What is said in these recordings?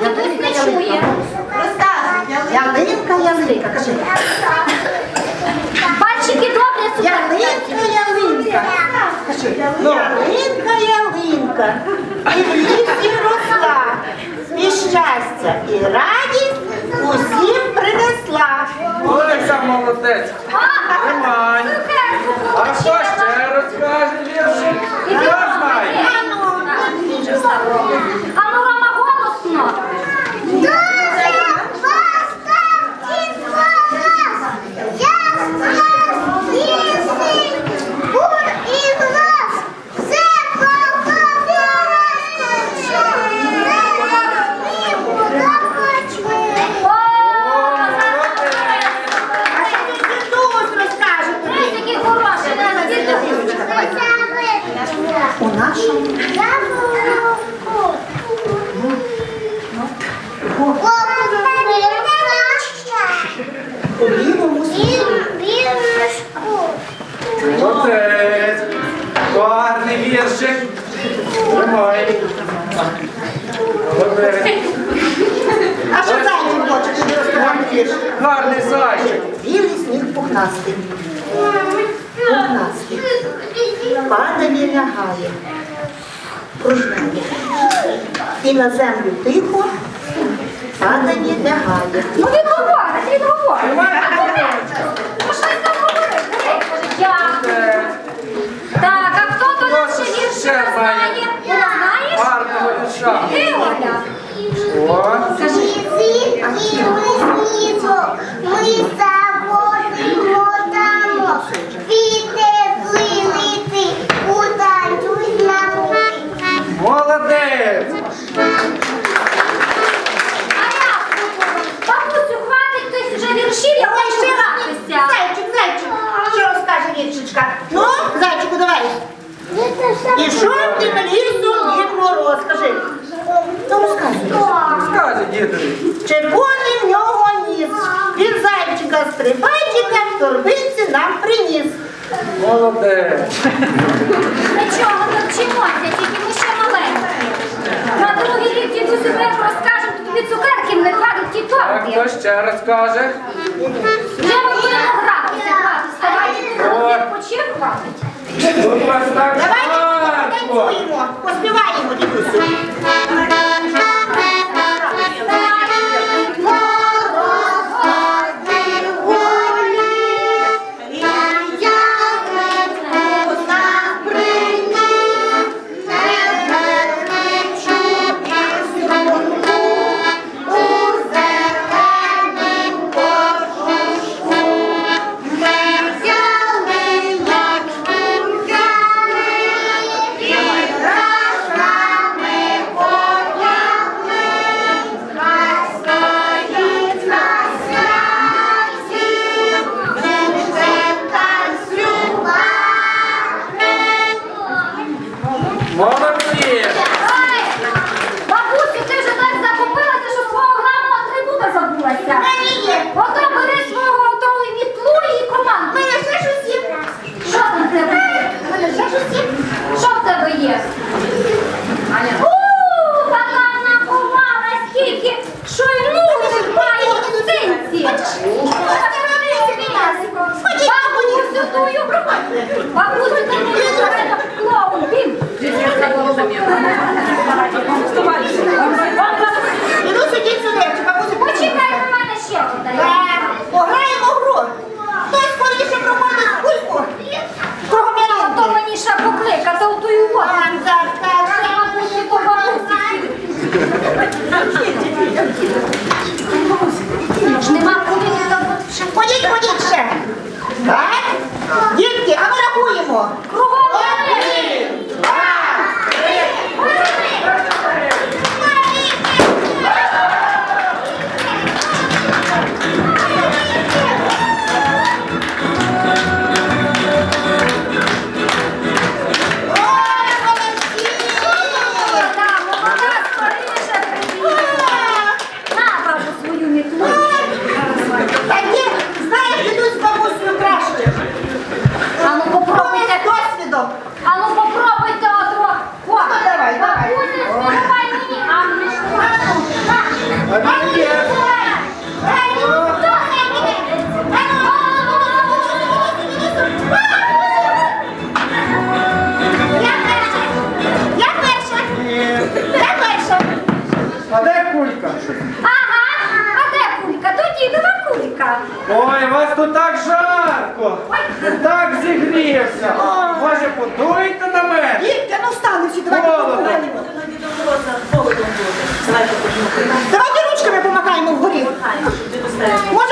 чує. Ялинка, ялинка, кажи. Пальчики добре Ялинка, ялинка. Кажи. Ялинка, ялинка. І в лісі росла. І щастя, і радість усім принесла. Сам молодець. Тримай. А хто ще розкаже вірші? Я знаю. Гарний зайчик. Білий сніг пухнастий. Пухнастий. Падає, лягає. Кружляє. І на землю тихо падає, лягає. Ну він говорить, він говорить. Ну щось там говорить. Я. Так, а хто тут ще вірші знає? знає? Знаєш? Гарного вірша. Ти, Оля? Pizza! Молодець. Нічого, не вчимося, тільки ми ще маленькі. На другий рік дідусь себе розкажемо, то тобі цукерки не кладуть ті А торби. хто ще розкаже? Вже ми будемо гратися. Вставайте, Ой. відпочив, хватить. Тут вас так а ми А де кулька? Ага, а де кулька? То дідова кулька. Ой, у вас тут так жарко. Так зігрівся. Може, подуйте на мене. Дітка, ну встали всі, давайте Холодно. поговоримо. Давайте What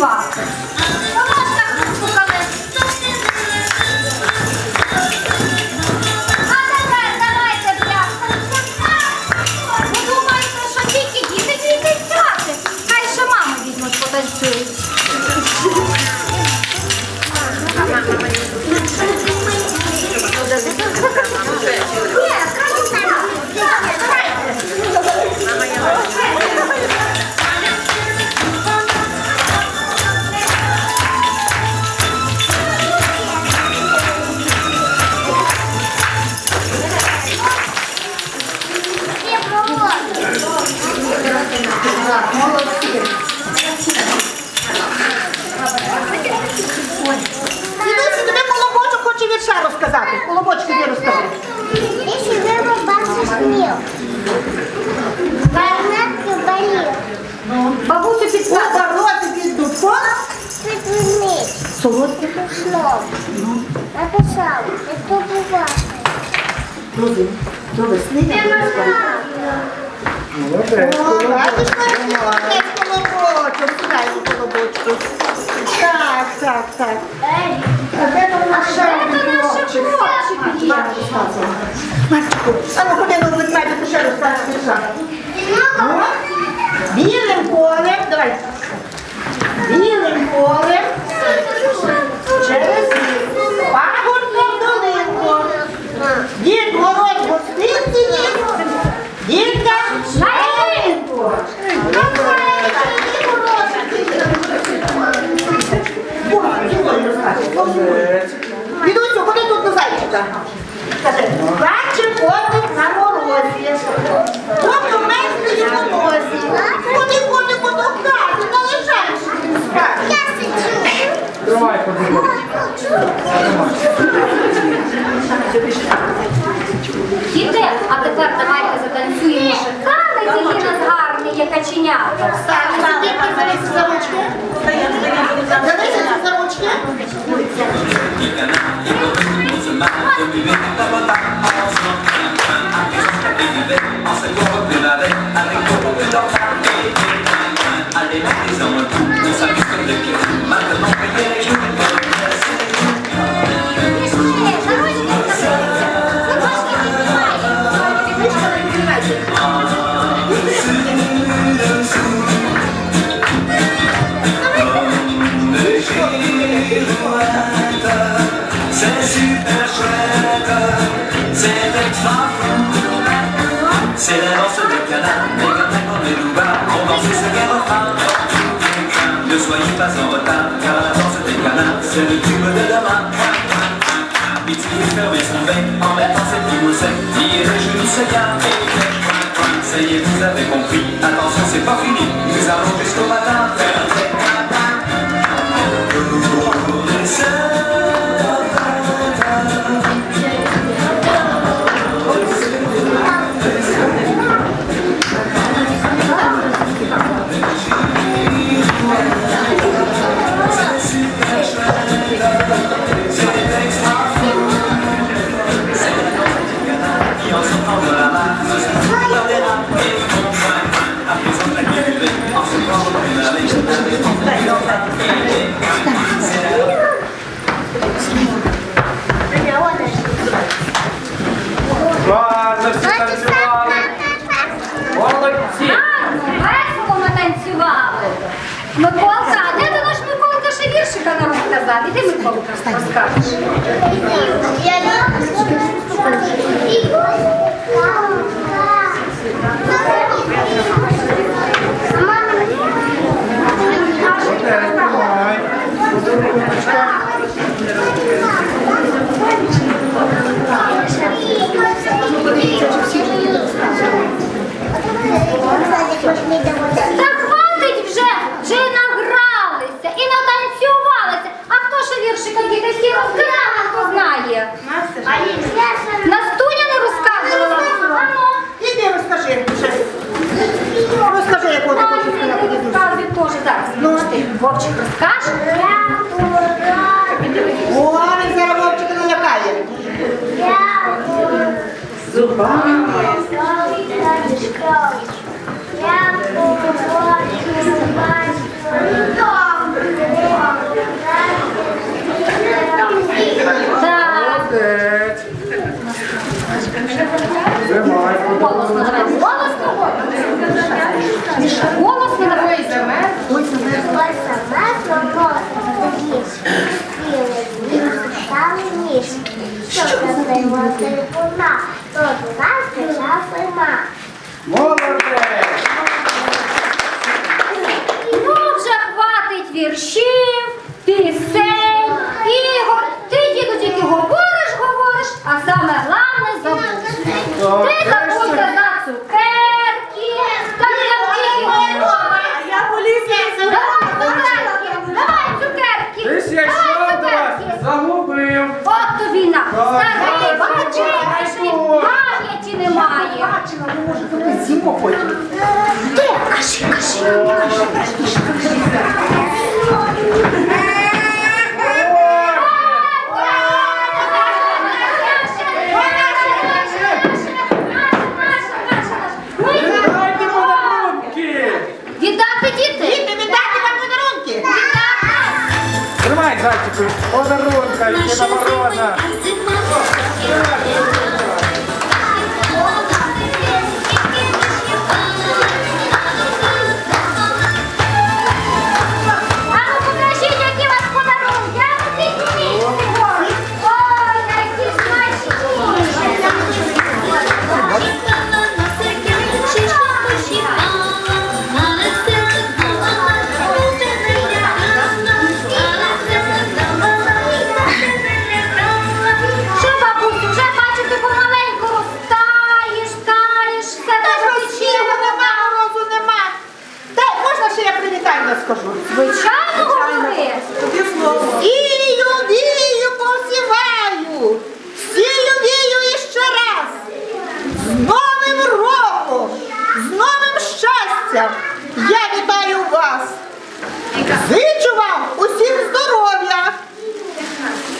будемо Бабусю У підказує. дорозі під дубком светлый меч, солодкий ушел, написал, это бывает. Друзі, до весни не буде скоро. Молодець. О, бачиш, Марія, колобочок, сідаємо колобочку. Так, так, так. А де там наш Це наші хлопчики є. Марчику, а ну Дідусю, ходи тут до зайчика. Скажи, бачив котик на морозі. Котик мерзлий на носі. Ходи, котику, до не лишаєш. Я сижу. Тримай, подивись. Діти, а тепер давайте затанцюємо шикарний такий нас гарний, дітки, залізь за ручки. Залізь за ручки. C'est le tube de demain. Pitié, fermez son bec, en mettant ses petits mots secs, genoux, se garder. Ça y est, vous avez compris, attention, c'est pas fini, nous allons jusqu'au matin. Faire des віршика нам розказати? Ти Миколу розкажеш. Подивіться, чи всі. Що це? Що це? 做主啦怎么回事？вам усім здоров'я.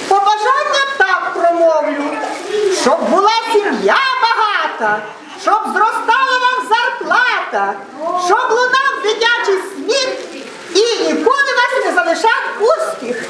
Побажання так промовлю, щоб була сім'я багата, щоб зростала вам зарплата, щоб лунав дитячий сміх і ніколи вас не залишав успіх.